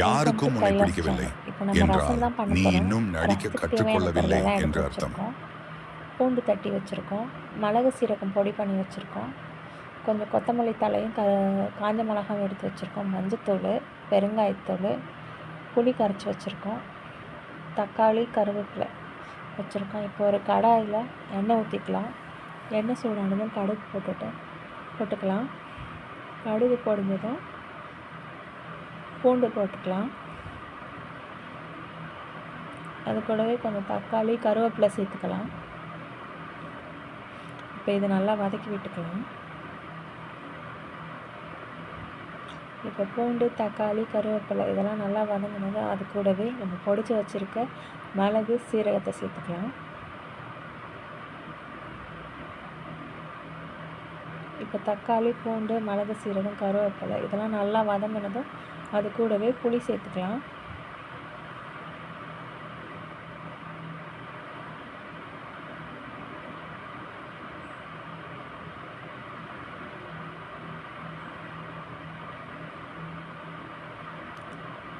யாருக்கும் உன்னை பிடிக்கவில்லை சேனல் இப்போ நம்ம என்றால் ரசம் தான் பண்ண நீ இன்னும் நடிக்க கற்றுக்கொள்ளவில்லை என்று எடுத்து அர்த்தம். வச்சுருக்கோம். பூண்டு தட்டி வச்சுருக்கோம். மிளகு சீரகம் பொடி பண்ணி வச்சுருக்கோம். கொஞ்சம் கொத்தமல்லி தலையும் க காஞ்ச மிளகாவும் எடுத்து வச்சுருக்கோம். மஞ்சத்தூள் பெருங்காயத்தூள் புளி கரைச்சி வச்சுருக்கோம். தக்காளி கருவேப்பிலை வச்சுருக்கோம். இப்போ ஒரு கடாயில் எண்ணெய் ஊற்றிக்கலாம் எண்ணெய் சூடானதும் கடுகு போட்டுட்டு போட்டுக்கலாம். கடுகு பொடிஞ்சதும் பூண்டு போட்டுக்கலாம். அது கூடவே கொஞ்சம் தக்காளி கருவேப்பிலை சேர்த்துக்கலாம். இப்போ இதை நல்லா வதக்கி விட்டுக்கலாம். இப்போ பூண்டு தக்காளி கருவேப்பிலை இதெல்லாம் நல்லா வதங்கினது அது கூடவே நம்ம பொடிச்சு வச்சுருக்க மிளகு சீரகத்தை சேர்த்துக்கலாம். இப்போ தக்காளி பூண்டு மிளகு சீரகம் கருவேப்பிலை இதெல்லாம் நல்லா வதங்கினதும் அது கூடவே புளி சேர்த்துக்கலாம்.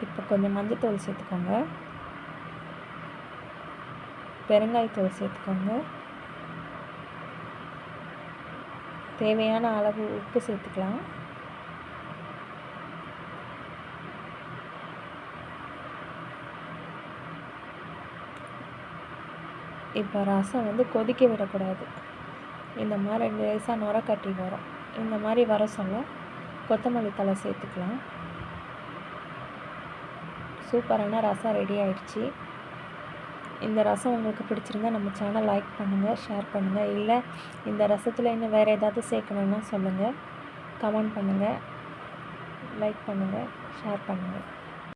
இப்போ கொஞ்சம் மஞ்சத்தூள் சேர்த்துக்கோங்க. பெருங்காயத்தூள் சேர்த்துக்கோங்க. தேவையான அளவு உப்பு சேர்த்துக்கலாம். இப்போ ரசம் வந்து கொதிக்க விடக்கூடாது. இந்த மாதிரி லேசாக நுர கட்டி வரும். இந்த மாதிரி வர சொல்ல கொத்தமல்லி தழை சேர்த்துக்கலாம். சூப்பரான ரசம் ரெடி ஆயிடுச்சு. இந்த ரசம் உங்களுக்கு பிடிச்சிருந்தா நம்ம சேனல் லைக் பண்ணுங்கள் ஷேர் பண்ணுங்கள் இல்லை இந்த ரசத்தில் இன்னும் வேறு ஏதாவது சேர்க்கணுன்னா சொல்லுங்கள் கமெண்ட் பண்ணுங்கள் லைக் பண்ணுங்கள் ஷேர் பண்ணுங்கள்